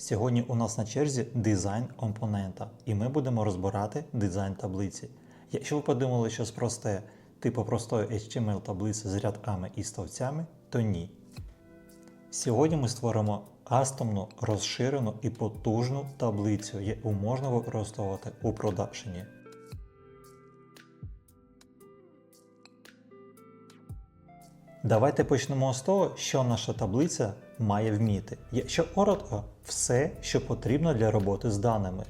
Сьогодні у нас на черзі дизайн компонента, і ми будемо розбирати дизайн таблиці. Якщо ви подумали щось просте, типу простої HTML таблиці з рядками і стовцями, то ні. Сьогодні ми створимо кастомну, розширену і потужну таблицю, яку можна використовувати у продакшені. Давайте почнемо з того, що наша таблиця має вміти. Якщо коротко, все, що потрібно для роботи з даними.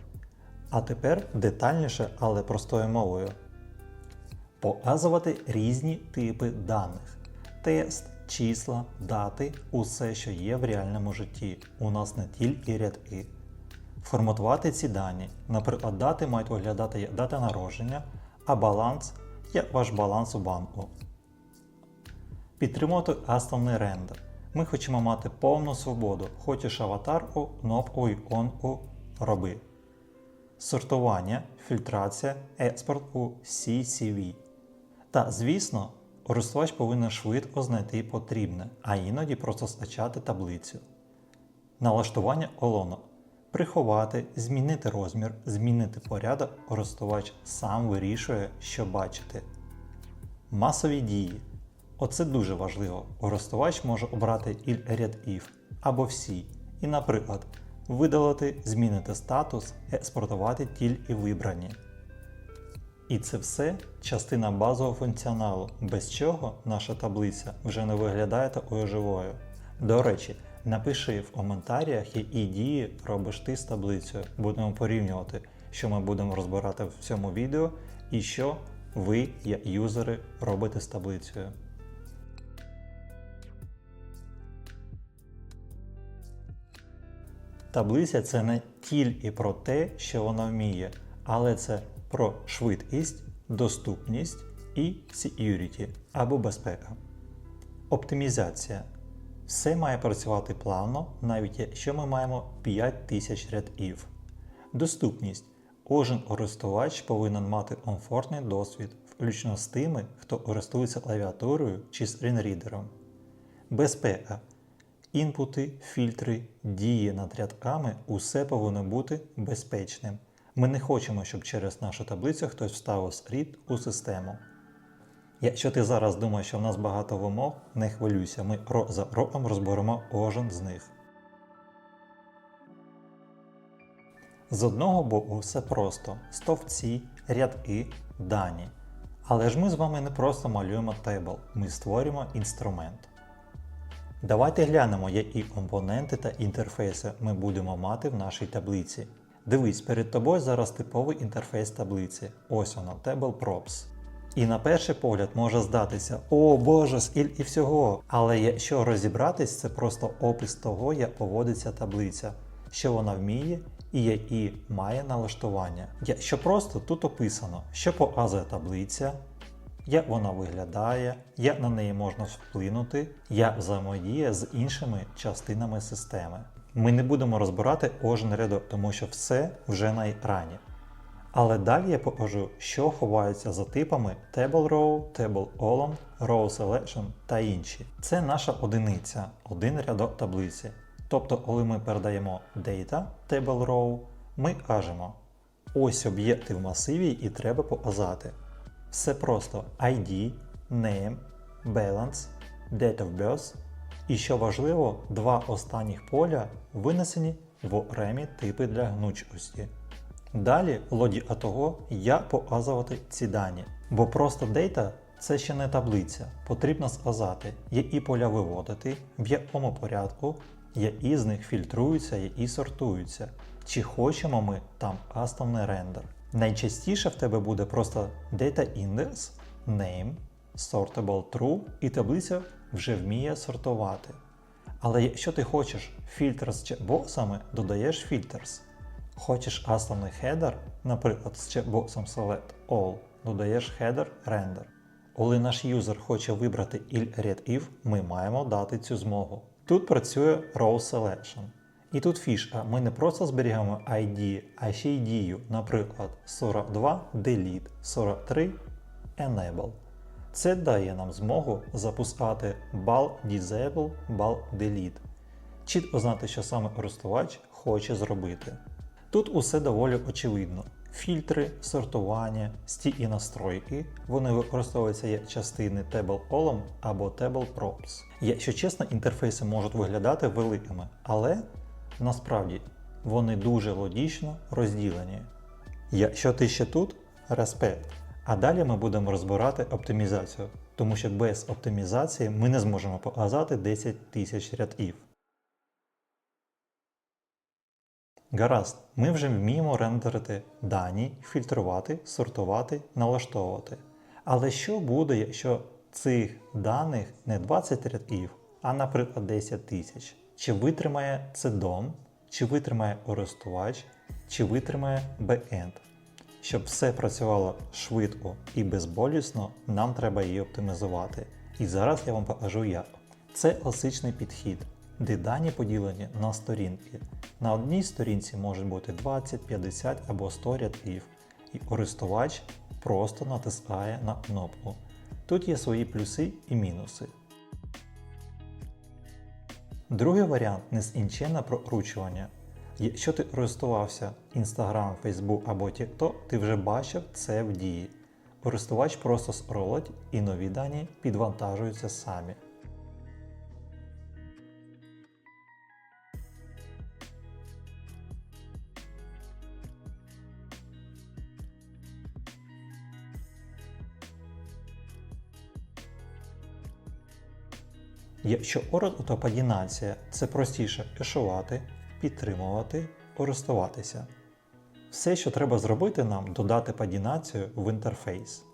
А тепер детальніше, але простою мовою. Показувати різні типи даних. Тест, числа, дати, усе, що є в реальному житті. У нас не тільки рядки. Форматувати ці дані. Наприклад, дати мають виглядати як дата народження, а баланс як ваш баланс у банку. Підтримувати кастомний рендер. Ми хочемо мати повну свободу. Хочеш аватарку, кнопку іконку роби. Сортування, фільтрація, експорт у CCV. Та, звісно, користувач повинен швидко знайти потрібне, а іноді просто скачати таблицю. Налаштування колонок. Приховати, змінити розмір, змінити порядок, користувач сам вирішує, що бачити. Масові дії. Оце дуже важливо. Користувач може обрати іль рядків або всі, і, наприклад, видалити, змінити статус, експортувати тільки вибрані. І це все частина базового функціоналу, без чого наша таблиця вже не виглядає такою живою. До речі, напиши в коментарях, які дії робиш ти з таблицею. Будемо порівнювати, що ми будемо розбирати в цьому відео і що ви, як юзери, робите з таблицею. Таблиця це не тільки про те, що вона вміє, але це про швидкість, доступність і security або безпека. Оптимізація. Все має працювати плавно, навіть якщо ми маємо 5000 рядків. Доступність. Кожен користувач повинен мати комфортний досвід, включно з тими, хто користується клавіатурою чи скрінрідером. Безпека. Інпути, фільтри, дії над рядками усе повинно бути безпечним. Ми не хочемо, щоб через нашу таблицю хтось вставив скріт у систему. Якщо ти зараз думаєш, що в нас багато вимог, не хвилюйся, ми крок за кроком розберемо кожен з них. З одного боку, все просто: стовпці, рядки, дані. Але ж ми з вами не просто малюємо тейбл, ми створюємо інструмент. Давайте глянемо, які компоненти та інтерфейси ми будемо мати в нашій таблиці. Дивись, перед тобою зараз типовий інтерфейс таблиці. Ось воно, Table Props. І на перший погляд може здатися, о боже, скільки всього. Але якщо розібратись, це просто опис того, як поводиться таблиця, що вона вміє і які має налаштування. Якщо просто тут описано, що показує таблиця, як вона виглядає, як на неї можна вплинути, як взаємодіє з іншими частинами системи. Ми не будемо розбирати кожен рядок, тому що все вже на екрані. Але далі я покажу, що ховається за типами Table Row, Table Column, Row Selection та інші. Це наша одиниця, один рядок таблиці. Тобто, коли ми передаємо Data Table Row, ми кажемо ось об'єкти в масиві і треба показати. Все просто ID, Name, Balance, Date of Birth і що важливо, два останніх поля винесені в окремі типи для гнучкості. Далі логіка того, як показувати ці дані. Бо просто Data це ще не таблиця. Потрібно сказати, які поля виводити, в якому порядку, які з них фільтруються, які сортуються, чи хочемо ми там кастомний рендер. Найчастіше в тебе буде просто Data Index, Name, Sortable True і таблиця вже вміє сортувати. Але якщо ти хочеш фільтр з чекбоксами, додаєш Filters. Хочеш кастомний хедер, наприклад, з чекбоксом Select All, додаєш header Render. Коли наш юзер хоче вибрати іль рядків, ми маємо дати цю змогу. Тут працює Row Selection. І тут фішка, ми не просто зберігаємо ID, а ще й дію, наприклад, 42 Delete, 43 Enable. Це дає нам змогу запускати bal Disable, bal Delete. Чітко знати, що саме користувач хоче зробити. Тут усе доволі очевидно. Фільтри, сортування, стій і настройки вони використовуються як частини Table Column або Table Props. Якщо чесно, інтерфейси можуть виглядати великими, але насправді вони дуже логічно розділені. Якщо ти ще тут, респект. А далі ми будемо розбирати оптимізацію, тому що без оптимізації ми не зможемо показати 10 тисяч рядків. Гаразд, ми вже вміємо рендерити дані, фільтрувати, сортувати, налаштовувати. Але що буде, якщо цих даних не 20 рядків, а, наприклад, 10 тисяч? Чи витримає це дом, чи витримає користувач, чи витримає бекенд? Щоб все працювало швидко і безболісно, нам треба її оптимізувати. І зараз я вам покажу як. Це класичний підхід, де дані поділені на сторінки. На одній сторінці може бути 20, 50 або 100 рядків, і користувач просто натискає на кнопку. Тут є свої плюси і мінуси. Другий варіант нескінченне прокручування. Якщо ти користувався Instagram, Facebook або TikTok, ти вже бачив це в дії. Користувач просто скролить і нові дані підвантажуються самі. Якщо ортопагінація це простіше ешувати, підтримувати, користуватися. Все, що треба зробити нам, додати пагінацію в інтерфейс.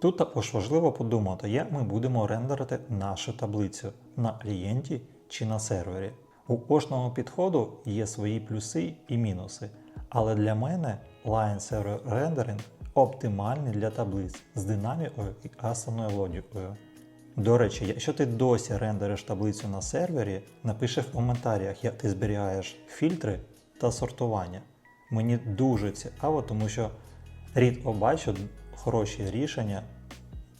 Тут також важливо подумати, як ми будемо рендерити нашу таблицю на клієнті чи на сервері. У кожного підходу є свої плюси і мінуси, але для мене Line Server Rendering оптимальний для таблиць з динамікою і асаною логікою. До речі, якщо ти досі рендериш таблицю на сервері, напиши в коментарях, як ти зберігаєш фільтри та сортування. Мені дуже цікаво, тому що рідко бачу хороші рішення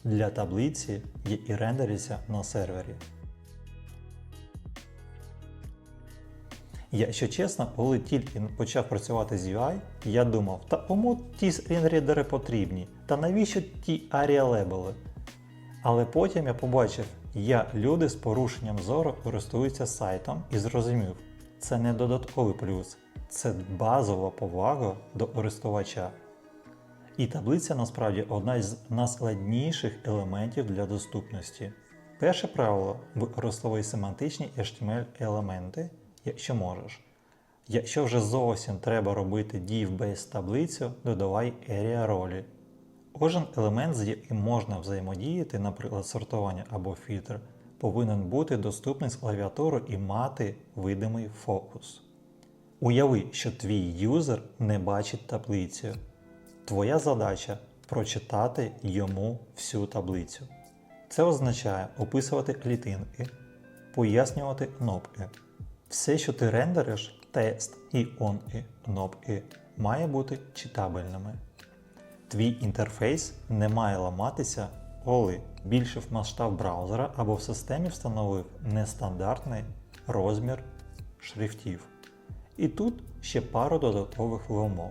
для таблиці, які рендеряться на сервері. Якщо чесно, коли тільки почав працювати з UI, я думав, та кому ті скрінрідери потрібні, та навіщо ті лейбли? Але потім я побачив, як люди з порушенням зору користуються сайтом і зрозумів, це не додатковий плюс, це базова повага до користувача. І таблиця насправді одна з найскладніших елементів для доступності. Перше правило використовуй семантичні HTML елементи, якщо можеш. Якщо вже зовсім треба робити div без таблицю, додавай area ролі. Кожен елемент, з яким можна взаємодіяти, наприклад, сортування або фільтр, повинен бути доступний з клавіатури і мати видимий фокус. Уяви, що твій юзер не бачить таблицю. Твоя задача прочитати йому всю таблицю. Це означає описувати клітинки, пояснювати кнопки. Все, що ти рендериш, тест і он і кнопки, має бути читабельними. Твій інтерфейс не має ламатися, коли збільшив масштаб браузера або в системі встановив нестандартний розмір шрифтів. І тут ще пару додаткових вимог.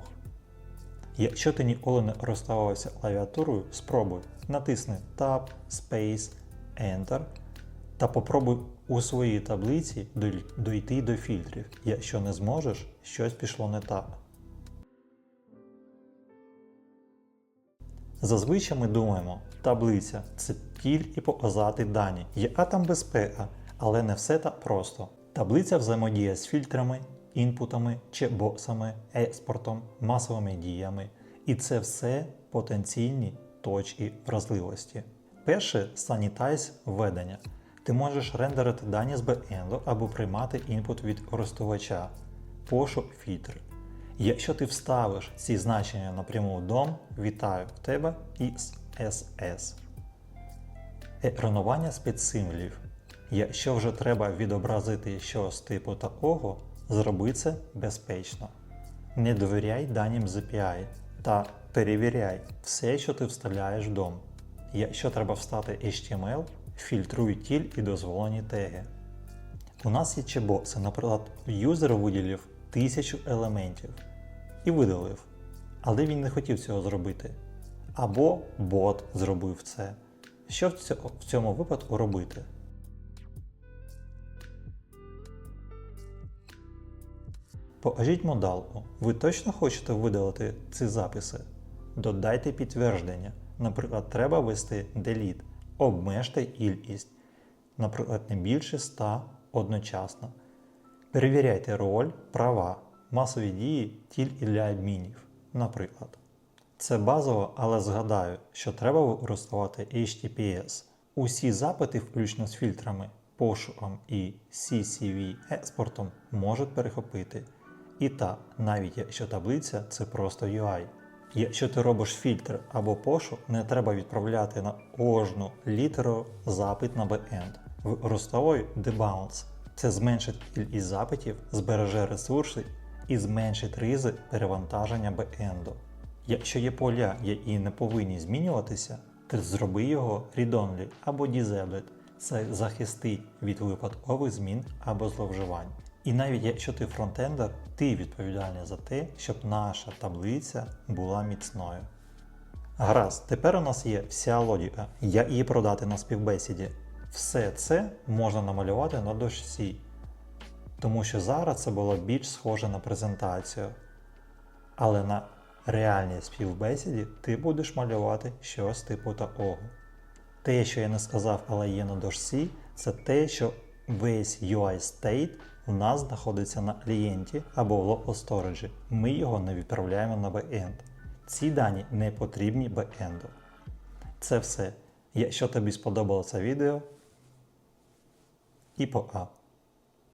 Якщо ти ніколи не користувався клавіатурою, спробуй натисни Tab, Space, Enter та попробуй у своїй таблиці дойти до фільтрів. Якщо не зможеш, щось пішло не так. Зазвичай ми думаємо, таблиця це тільки показати дані, яка там безпека, але не все так просто. Таблиця взаємодіє з фільтрами, інпутами, чекбоксами, експортом, масовими діями. І це все потенційні точки вразливості. Перше санітайз введення. Ти можеш рендерити дані з бекенду або приймати інпут від користувача, пошук фільтр. Якщо ти вставиш ці значення напряму в вітаю в тебе XSS. Екранування спецсимволів. Якщо вже треба відобразити щось типу такого, зроби це безпечно. Не довіряй даним з API та перевіряй все, що ти вставляєш в дом. Якщо треба встати HTML, фільтруй тільки дозволені теги. У нас є чебокси, наприклад, юзер виділив тисячу елементів і видалив. Але він не хотів цього зробити. Або бот зробив це. Що в цьому випадку робити? Покажіть модалку. Ви точно хочете видалити ці записи? Додайте підтвердження. Наприклад, треба ввести delete. Обмежте кількість. Наприклад, не більше 100 одночасно. Перевіряйте роль, права, масові дії тільки для адмінів. Наприклад. Це базово, але згадаю, що треба використовувати HTTPS. Усі запити, включно з фільтрами, пошуком і CCV експортом, можуть перехопити. І так, навіть якщо таблиця це просто UI. Якщо ти робиш фільтр або пошук, не треба відправляти на кожну літеру запит на бекенд. Використовуй debounce. Це зменшить кількість запитів, збереже ресурси і зменшить ризик перевантаження бекенду. Якщо є поля, які не повинні змінюватися, то зроби його read-only або disabled. Це захистить від випадкових змін або зловживань. І навіть якщо ти фронтендер, ти відповідальний за те, щоб наша таблиця була міцною. Гаразд, тепер у нас є вся логіка, як її продати на співбесіді. Все це можна намалювати на дошці, тому що зараз це було більш схоже на презентацію. Але на реальній співбесіді ти будеш малювати щось типу такого. Те, що я не сказав, але є на дошці, це те, що весь UI state у нас знаходиться на клієнті або в local storage. Ми його не відправляємо на бекенд. Ці дані не потрібні бекенду. Це все. Якщо тобі сподобалося відео, і пока.